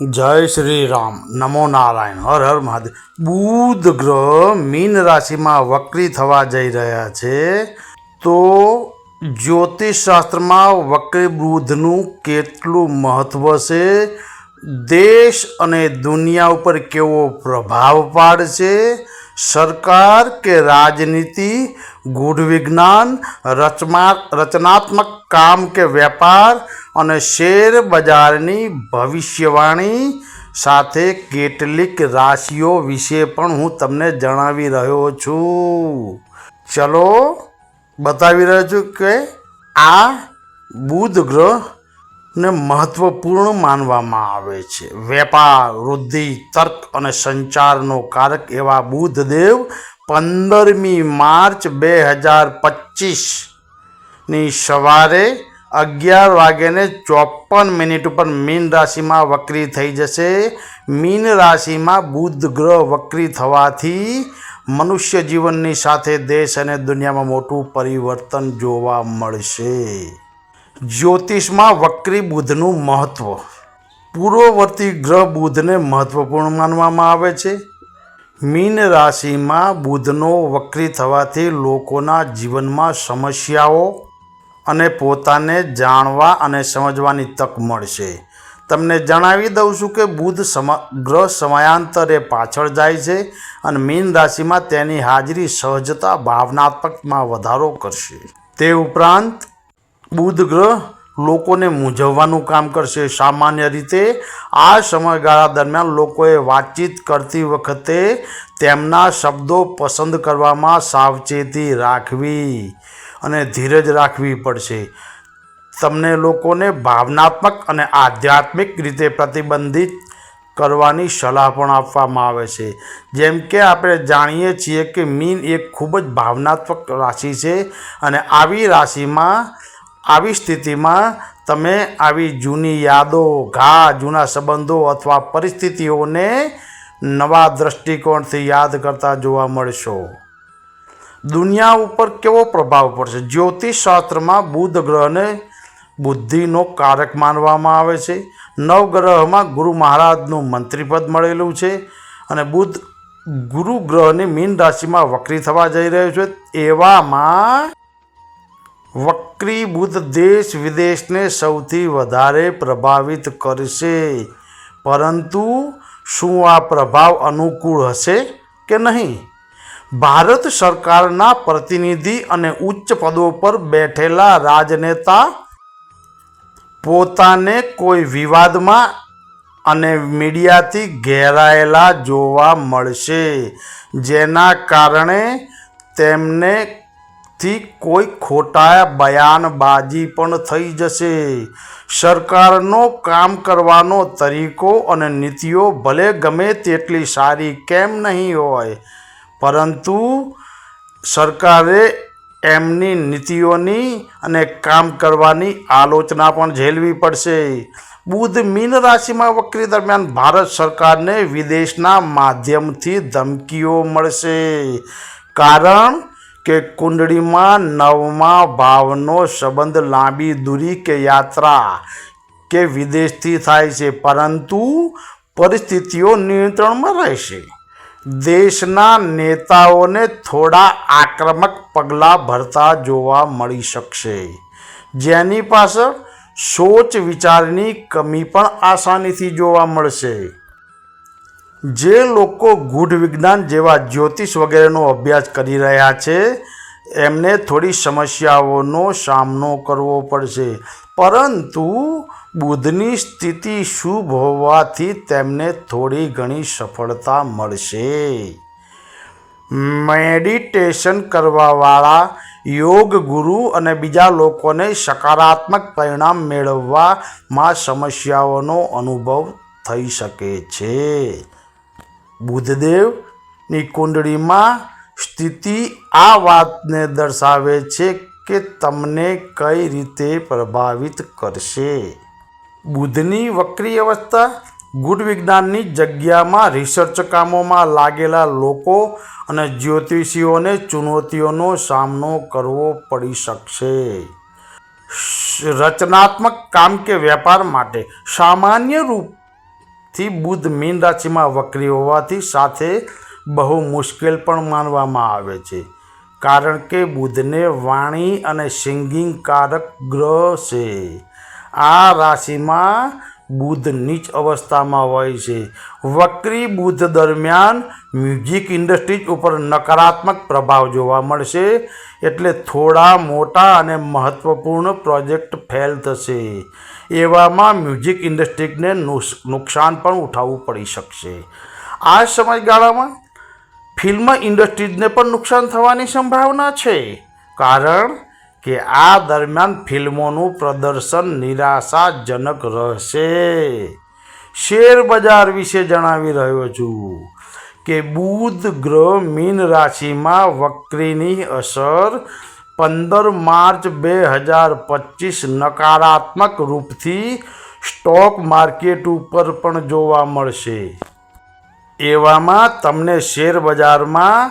જય શ્રી રામ. નમો નારાયણ. હર હર મહાદેવ. બુધ ગ્રહ મીન રાશિમાં વક્રી થવા જઈ રહ્યા છે. તો જ્યોતિષ શાસ્ત્રમાં વક્રી બુધનું કેટલું મહત્વ છે? દેશ અને દુનિયા ઉપર કેવો પ્રભાવ પાડશે? સરકાર કે રાજનીતિ? ગૂઢ વિજ્ઞાન? રચમા, રચનાત્મક કામ કે વેપાર અને શેર બજારની ભવિષ્યવાણી સાથે કેટલીક રાશિઓ વિશે પણ હું તમને જણાવી રહ્યો છું. ચલો બતાવી રહ્યો છું કે આ બુધ ગ્રહ ને મહત્વપૂર્ણ માનવામાં આવે છે. વેપાર, વૃદ્ધિ, તર્ક અને સંચારનો કારક એવા બુધદેવ પંદરમી માર્ચ બે હજાર પચીસની સવારે અગિયાર વાગ્યાને ચોપન મિનિટ ઉપર મીન રાશિમાં વક્રી થઈ જશે. મીન રાશિમાં બુધ ગ્રહ વક્રી થવાથી મનુષ્ય જીવનની સાથે દેશ અને દુનિયામાં મોટું પરિવર્તન જોવા મળશે. જ્યોતિષમાં વક્રી બુધનું મહત્ત્વ પૂર્વવર્તી ગ્રહ બુધને મહત્ત્વપૂર્ણ માનવામાં આવે છે. મીન રાશિમાં બુધનો વક્રી થવાથી લોકોના જીવનમાં સમસ્યાઓ અને પોતાને જાણવા અને સમજવાની તક મળશે. તમને જણાવી દઉં છું કે બુધ સમ, ગ્રહ સમયાંતરે પાછળ જાય છે અને મીન રાશિમાં તેની હાજરી સહજતા ભાવનાત્મકમાં વધારો કરશે. તે ઉપરાંત, બુધ ગ્રહ લોકોને મૂંઝવવાનું કામ કરશે. સામાન્ય રીતે, આ સમયગાળા દરમિયાન લોકોએ વાતચીત કરતી વખતે તેમના શબ્દો પસંદ કરવામાં સાવચેતી રાખવી. અને ધીરજ રાખવી પડશે. તમને લોકોને ભાવનાત્મક અને આધ્યાત્મિક રીતે પ્રતિબંધિત કરવાની સલાહ પણ આપવામાં આવે છે. જેમ કે આપણે જાણીએ છીએ કે મીન એક ખૂબ જ ભાવનાત્મક રાશિ છે અને આવી રાશિમાં, આવી સ્થિતિમાં તમે આવી જૂની યાદો, ઘા, જૂના સંબંધો અથવા પરિસ્થિતિઓને નવા દૃષ્ટિકોણથી યાદ કરતા જોવા મળશો. દુનિયા ઉપર કેવો પ્રભાવ પડશે? જ્યોતિષ શાસ્ત્રમાં બુધ ગ્રહને બુદ્ધિનો કારક માનવામાં આવે છે. નવગ્રહમાં ગુરુ મહારાજનું મંત્રીપદ મળેલું છે અને બુધ ગુરુ ગ્રહની મીન રાશિમાં વક્રી થવા જઈ રહ્યો છે. એવામાં વક્રી બુધ દેશ વિદેશને સૌથી વધારે પ્રભાવિત કરશે. પરંતુ શું આ પ્રભાવ અનુકૂળ હશે કે નહીં? ભારત સરકારના પ્રતિનિધિ અને ઉચ્ચ પદો પર બેઠેલા રાજનેતા પોતાને કોઈ વિવાદમાં અને મીડિયાથી ઘેરાયેલા જોવા મળશે, જેના કારણે તેમને થી કોઈ ખોટા બયાનબાજી પણ થઈ જશે. સરકારનો કામ કરવાનો તરીકો અને નીતિઓ ભલે ગમે તેટલી સારી કેમ નહીં હોય પરંતુ સરકારે એમની નીતિઓની અને કામ કરવાની આલોચના પણ ઝેલવી પડશે. બુધ મીન રાશિમાં વક્રી દરમિયાન ભારત સરકારને વિદેશના માધ્યમથી ધમકીઓ મળશે. કારણ કે કુંડળીમાં નવમા ભાવનો સંબંધ લાંબી દૂરી કે યાત્રા કે વિદેશથી થાય છે, પરંતુ પરિસ્થિતિઓ નિયંત્રણમાં રહેશે. દેશના નેતાઓને થોડા આક્રમક પગલાં ભરતા જોવા મળી શકશે. જેની પાછળ સોચ વિચારની કમી પણ આસાનીથી જોવા મળશે. જે લોકો ગૂઢ વિજ્ઞાન જેવા જ્યોતિષ વગેરેનો અભ્યાસ કરી રહ્યા છે એમને થોડી સમસ્યાઓનો સામનો કરવો પડશે. પરંતુ બુધની સ્થિતિ શુભ હોવાથી તેમને થોડી ઘણી સફળતા મળશે. મેડિટેશન કરવાવાળા યોગ ગુરુ અને બીજા લોકોને સકારાત્મક પરિણામ મેળવવામાં સમસ્યાઓનો અનુભવ થઈ શકે છે. બુધદેવની કુંડળીમાં સ્થિતિ આ વાતને દર્શાવે છે કે તમને કઈ રીતે પ્રભાવિત કરશે. બુધની વક્રી અવસ્થા, ગુડ વિજ્ઞાનની જગ્યામાં રિસર્ચ કામોમાં લાગેલા લોકો અને જ્યોતિષીઓને ચુનૌતીઓનો સામનો કરવો પડી શકશે. રચનાત્મક કામ કે વેપાર માટે સામાન્ય રૂપથી બુધ મીન રાશિમાં વક્રી હોવાથી સાથે બહુ મુશ્કેલ પણ માનવામાં આવે છે. કારણ કે બુધને વાણી અને સિંગિંગ કારક ગ્રહ છે. આ રાશિમાં બુધ નીચ અવસ્થામાં હોય છે. વક્રી બુધ દરમિયાન મ્યુઝિક ઇન્ડસ્ટ્રીઝ ઉપર નકારાત્મક પ્રભાવ જોવા મળશે, એટલે થોડા મોટા અને મહત્ત્વપૂર્ણ પ્રોજેક્ટ ફેલ થશે. એવામાં મ્યુઝિક ઇન્ડસ્ટ્રીને નુકસાન પણ ઉઠાવવું પડી શકશે. આ સમયગાળામાં ફિલ્મ ઇન્ડસ્ટ્રીઝને પણ નુકસાન થવાની સંભાવના છે. કારણ કે આ દરમિયાન ફિલ્મોનું પ્રદર્શન નિરાશાજનક રહેશે. શેર બજાર વિશે જણાવી રહ્યો છું કે બુધ ગ્રહ મીન રાશિમાં વક્રીની અસર પંદર માર્ચ બે હજાર પચીસ નકારાત્મક રૂપથી સ્ટોક માર્કેટ ઉપર પણ જોવા મળશે. એવામાં તમને શેર બજારમાં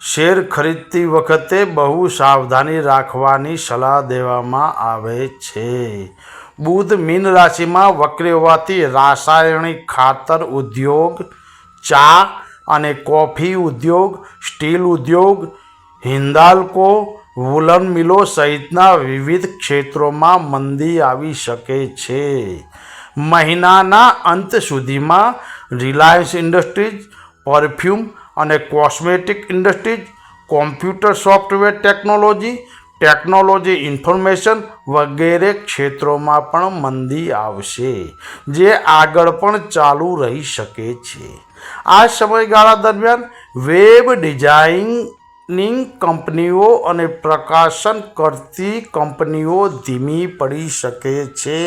શેર ખરીદતી વખતે બહુ સાવધાની રાખવાની સલાહ દેવામાં આવે છે. બુધ મીન રાશિમાં વક્રી હોવાથી રાસાયણિક ખાતર ઉદ્યોગ, ચા અને કોફી ઉદ્યોગ, સ્ટીલ ઉદ્યોગ હિન્દાલ્કો વુલન મિલો સહિતના વિવિધ ક્ષેત્રોમાં મંદી આવી શકે છે. મહિનાના અંત સુધીમાં રિલાયન્સ ઇન્ડસ્ટ્રીઝ, પરફ્યુમ અને cosmetic industries, computer software technology technology information વગેરે ક્ષેત્રોમાં પણ મંદી આવશે, જે આગળ પણ ચાલુ રહી શકે છે. આ સમયગાળા દરમિયાન વેબ ડિઝાઇનિંગ કંપનીઓ અને પ્રકાશન કરતી કંપનીઓ ધીમી પડી શકે છે.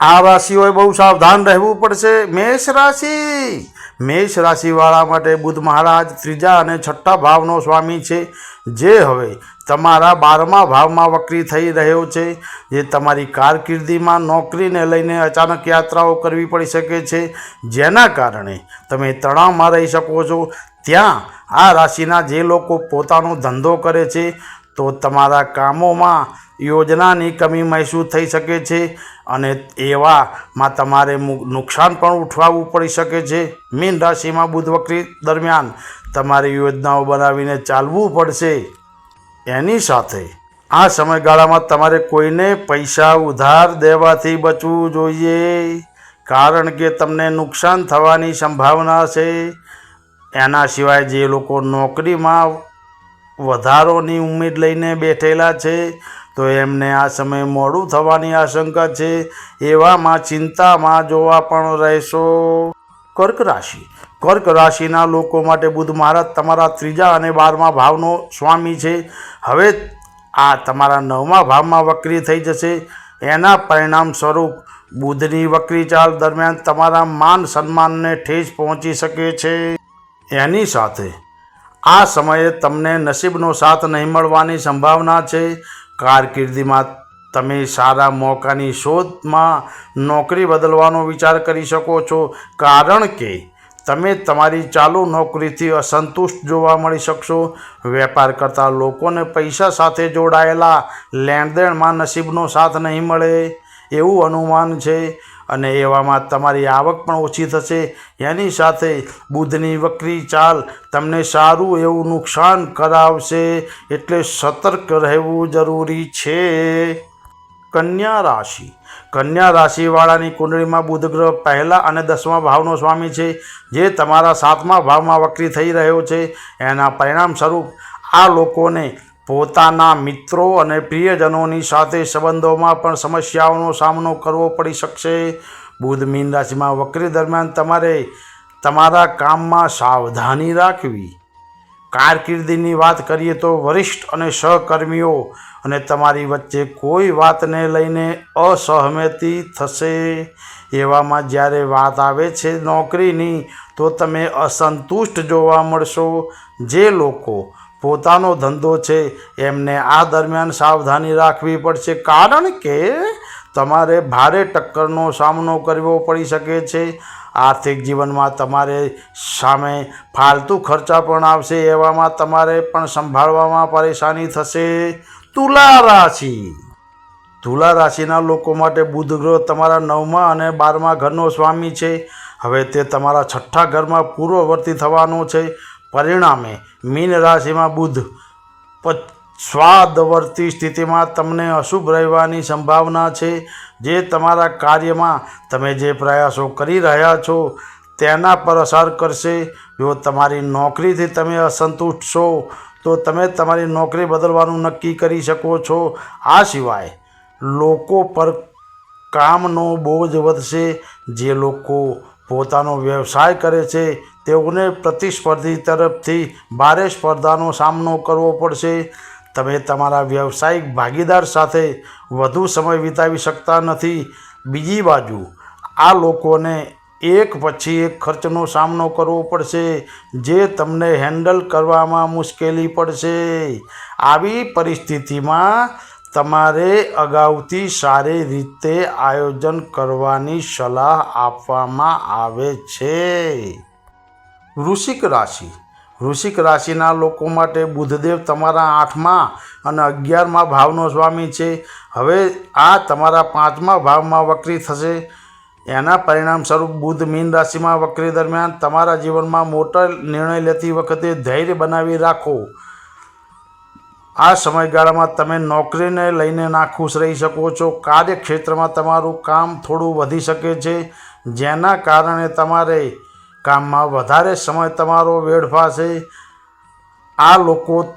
આ રાશિઓએ બહુ સાવધાન રહેવું પડશે. મેષ રાશિ. મેષ રાશિવાળા માટે બુધ મહારાજ, ત્રીજા અને છઠ્ઠા ભાવનો સ્વામી છે. જે હવે તમારા બારમા ભાવમાં વક્રી થઈ રહ્યો છે. જે તમારી કારકિર્દીમાં નોકરીને લઈને અચાનક યાત્રાઓ કરવી પડી શકે છે. જેના કારણે તમે તણાવમાં રહી શકો છો. ત્યાં આ રાશિના જે લોકો પોતાનો ધંધો કરે છે તો તમારા કામોમાં યોજનાની કમી મહેસૂસ થઈ શકે છે અને એવામાં તમારે નુકસાન પણ ઉઠાવવું પડી શકે છે. મીન રાશિમાં બુધ વક્રી દરમિયાન તમારે યોજનાઓ બનાવીને ચાલવું પડશે. એની સાથે આ સમયગાળામાં તમારે કોઈને પૈસા ઉધાર દેવાથી બચવું જોઈએ, કારણ કે તમને નુકસાન થવાની સંભાવના છે. એના સિવાય જે લોકો નોકરીમાં વધારોની ઉમેદ લઈને બેઠેલા છે. તો એમને આ સમય મોડું થવાની આશંકા છે. એવામાં ચિંતામાં જોવા પણ રહેશો. કર્ક રાશિ. કર્ક રાશિના લોકો માટે બુધ મહારાજ તમારા ત્રીજા અને બારમા ભાવનો સ્વામી છે. હવે આ તમારા નવમા ભાવમાં વક્રી થઈ જશે. એના પરિણામ સ્વરૂપ બુધની વક્રી ચાલ દરમિયાન તમારા માન સન્માનને ઠેસ પહોંચી શકે છે. એની સાથે આ સમયે તમને નસીબનો સાથ નહીં મળવાની સંભાવના છે. કારકિર્દીમાં તમે સારા મોકાની શોધમાં નોકરી બદલવાનો વિચાર કરી શકો છો, કારણ કે તમે તમારી ચાલુ નોકરીથી અસંતુષ્ટ જોવા મળી શકશો. વેપાર કરતા લોકોને પૈસા સાથે જોડાયેલા લેણદેણમાં નસીબનો સાથ નહીં મળે એવું અનુમાન છે. અને એવામાં તમારી આવક પણ ઓછી થશે. એની સાથે બુધની વક્રી ચાલ તમને સારું એવું નુકસાન કરાવશે એટલે સતર્ક રહેવું જરૂરી છે. કન્યા રાશિ. કન્યા રાશિવાળાની કુંડળીમાં બુધ ગ્રહ પહેલાં અને દસમા ભાવનો સ્વામી છે, જે તમારા સાતમા ભાવમાં વક્રી થઈ રહ્યો છે. એના પરિણામ સ્વરૂપ આ લોકોને પોતાના મિત્રો અને પ્રિયજનોની સાથે સંબંધોમાં પણ સમસ્યાઓનો સામનો કરવો પડી શકશે. બુધ મીન રાશિમાં વક્રી દરમિયાન તમારે તમારા કામમાં સાવધાની રાખવી. કારકિર્દીની વાત કરીએ તો વરિષ્ઠ અને સહકર્મીઓ અને તમારી વચ્ચે કોઈ વાતને લઈને અસહમતિ થશે. એવામાં જ્યારે વાત આવે છે નોકરીની, તો તમે અસંતુષ્ટ જોવા મળશો. જે લોકો પોતાનો ધંધો છે, એમને આ દરમિયાન સાવધાની રાખવી પડશે. કારણ કે તમારે ભારે ટક્કરનો સામનો કરવો પડી શકે છે. આર્થિક જીવનમાં તમારે સામે ફાલતુ ખર્ચા પણ આવશે, એવામાં તમારે પણ સંભાળવામાં પરેશાની થશે. તુલા રાશિ. તુલા રાશિના લોકો માટે બુધ ગ્રહ તમારા નવમા અને બારમા ઘરનો સ્વામી છે. હવે તે તમારા છઠ્ઠા ઘરમાં પૂર્વવર્તી થવાનો છે. પરિણામે મીન રાશિમાં બુધ સ્વાદવર્તી સ્થિતિમાં તમને અશુભ રહેવાની સંભાવના છે. જે તમારા કાર્યમાં તમે જે પ્રયાસો કરી રહ્યા છો, તેના પર અસર કરશે. જો તમારી નોકરીથી તમે અસંતુષ્ટ છો, તો તમે તમારી નોકરી બદલવાનું નક્કી કરી શકો છો. આ સિવાય લોકો પર કામનો બોજ વધશે. જે લોકો પોતાનો વ્યવસાય કરે છે તેઓને પ્રતિસ્પર્ધી તરફથી ભારે સ્પર્ધાનો સામનો કરવો પડશે. તમે તમારા વ્યવસાયિક ભાગીદાર સાથે વધુ સમય વિતાવી શકતા નથી. બીજી બાજુ, આ લોકોને એક પછી એક ખર્ચનો સામનો કરવો પડશે, જે તમને હેન્ડલ કરવામાં મુશ્કેલી પડશે. આવી પરિસ્થિતિમાં તમારે અગાઉથી સારી રીતે આયોજન કરવાની સલાહ આપવામાં આવે છે. વૃશ્ચિક રાશિ. વૃશ્ચિક રાશિના લોકો માટે બુધદેવ તમારા આઠમા અને અગિયારમાં ભાવનો સ્વામી છે. હવે આ તમારા પાંચમા ભાવમાં વક્રી થશે. એના પરિણામ સ્વરૂપ બુધ મીન રાશિમાં વક્રી દરમિયાન તમારા જીવનમાં મોટા નિર્ણય લેતી વખતે ધૈર્ય બનાવી રાખો. આ સમયગાળામાં તમે નોકરીને લઈને નાખુશ રહી શકો છો. કાર્યક્ષેત્રમાં તમારું કામ થોડું વધી શકે છે. જેના કારણે તમારે કામમાં વધારે સમય તમારો વેડફાશે. આ લોકો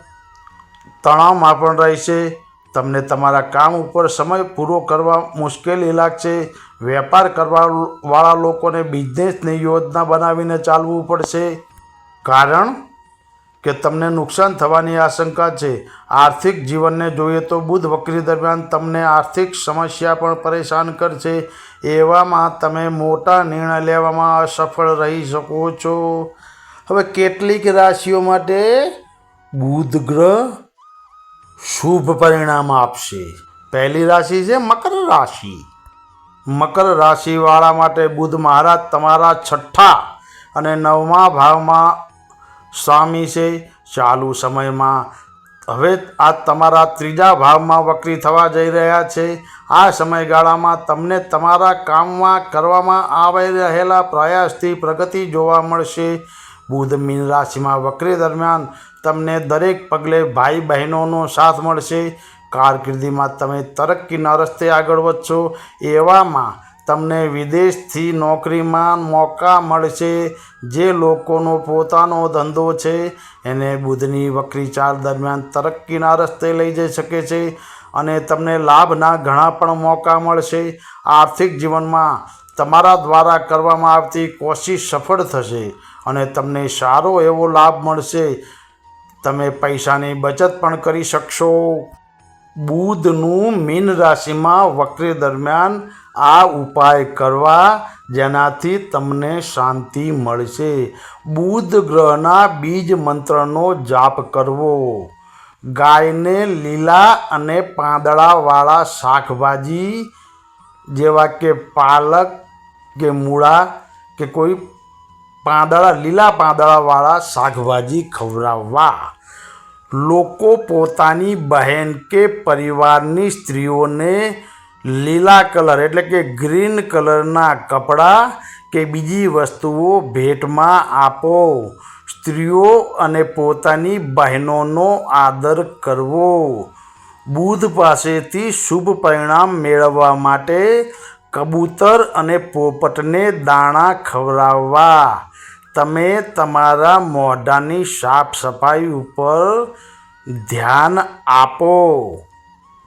તણાવમાં પણ રહેશે. તમને તમારા કામ ઉપર સમય પૂરો કરવા મુશ્કેલી લાગશે. વેપાર કરવાવાળા લોકોને બિઝનેસની યોજના બનાવીને ચાલવું પડશે. કારણ કે તમને નુકસાન થવાની આશંકા છે. આર્થિક જીવનને જોઈએ તો બુધ વક્રી દરમિયાન તમને આર્થિક સમસ્યા પણ પરેશાન કરશે. એવામાં તમે મોટા નિર્ણય લેવામાં અસફળ રહી શકો છો. હવે કેટલીક રાશિઓ માટે બુધ ગ્રહ શુભ પરિણામ આપશે. પહેલી રાશિ છે મકર રાશિ. મકર રાશિવાળા માટે બુધ મહારાજ તમારા છઠ્ઠા અને નવમા ભાવમાં સ્વામી છે, ચાલુ સમયમાં. હવે આ તમારા ત્રીજા ભાવમાં વક્રી થવા જઈ રહ્યા છે. આ સમયગાળામાં તમને તમારા કામમાં કરવામાં આવી રહેલા પ્રયાસથી પ્રગતિ જોવા મળશે. બુધ મીન રાશિમાં વક્રી દરમિયાન તમને દરેક પગલે ભાઈ બહેનોનો સાથ મળશે. કારકિર્દીમાં તમે તરક્કીના રસ્તે આગળ વધશો. એવામાં તમને વિદેશથી નોકરીમાં મોકા મળશે. જે લોકોનો પોતાનો ધંધો છે, એને બુધની વક્રી ચાલ દરમિયાન તરક્કીના રસ્તે લઈ જઈ શકે છે અને તમને લાભના ઘણા પણ મોકા મળશે. આર્થિક જીવનમાં તમારા દ્વારા કરવામાં આવતી કોશિશ સફળ થશે અને તમને સારો એવો લાભ મળશે. તમે પૈસાની બચત પણ કરી શકશો. બુધનું મીન રાશિમાં વક્રી દરમિયાન આ ઉપાય કરવા જેનાથી તમને શાંતિ મળશે. બુધ ગ્રહના બીજ મંત્રનો જાપ કરવો. ગાયને લીલા અને પાંદડાવાળા શાકભાજી જેવા કે પાલક કે મૂળા કે કોઈ પાંદડા, લીલા પાંદડાવાળા શાકભાજી ખવડાવવા. લોકો પોતાની બહેન કે પરિવારની સ્ત્રીઓને લીલા કલર એટલે કે ગ્રીન કલરના કપડાં કે બીજી વસ્તુઓ ભેટમાં આપો. સ્ત્રીઓ અને પોતાની બહેનોનો આદર કરવો. બુધ પાસેથી શુભ પરિણામ મેળવવા માટે કબૂતર અને પોપટને દાણા ખવડાવવા. તમે તમારા મોઢાની સાફ સફાઈ ઉપર ધ્યાન આપો.